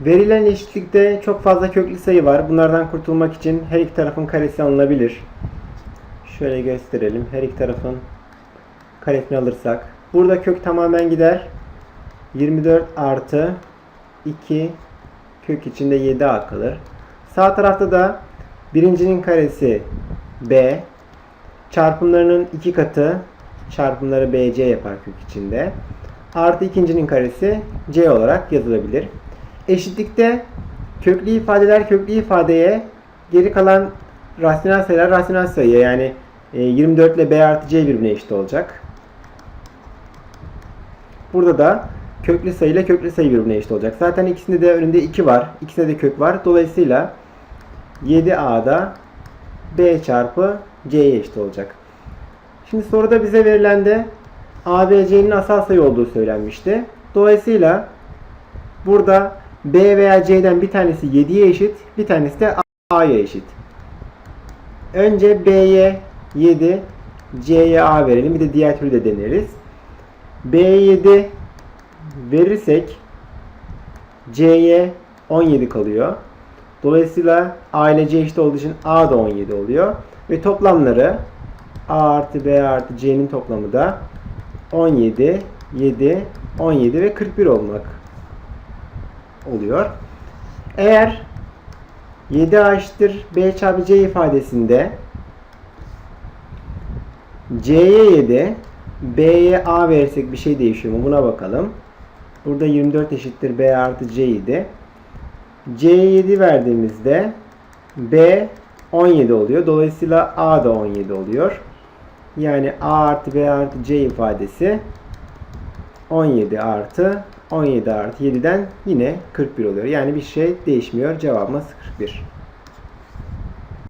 Verilen eşitlikte çok fazla köklü sayı var. Bunlardan kurtulmak için her iki tarafın karesi alınabilir. Şöyle gösterelim. Her iki tarafın karesini alırsak. Burada kök tamamen gider. 24 artı 2 kök içinde 7a kalır. Sağ tarafta da birincinin karesi b çarpımlarının iki katı çarpımları bc yapar kök içinde. Artı ikincinin karesi c olarak yazılabilir. Eşitlikte köklü ifadeler köklü ifadeye geri kalan rasyonel sayılar rasyonel sayıya yani e, 24 ile b artı c birbirine eşit olacak. Burada da köklü sayı ile köklü sayı birbirine eşit olacak. Zaten ikisinde de önünde 2 var. İkisinde de kök var. Dolayısıyla 7a'da b çarpı c'ye eşit olacak. Şimdi soruda bize verilen de a, b, c'nin asal sayı olduğu söylenmişti. Dolayısıyla burada b veya c'den bir tanesi 7'ye eşit, bir tanesi de a'ya eşit. Önce b'ye 7, c'ye a verelim. Bir de diğer türlü de deneriz. B'ye 7 verirsek C'ye 17 kalıyor. Dolayısıyla A ile C eşit olduğu için A da 17 oluyor. Ve toplamları A artı B artı C'nin toplamı da 17, 7, 17 ve 41 olmak oluyor. Eğer 7A eşittir B çarpı C ifadesinde C'ye 7, B'ye A verirsek bir şey değişiyor mu? Buna bakalım. Burada 24 eşittir B artı C idi. C'ye 7 verdiğimizde B 17 oluyor. Dolayısıyla A da 17 oluyor. Yani A artı B artı C ifadesi 17 artı 17 artı 7'den yine 41 oluyor. Yani bir şey değişmiyor. Cevabımız 41.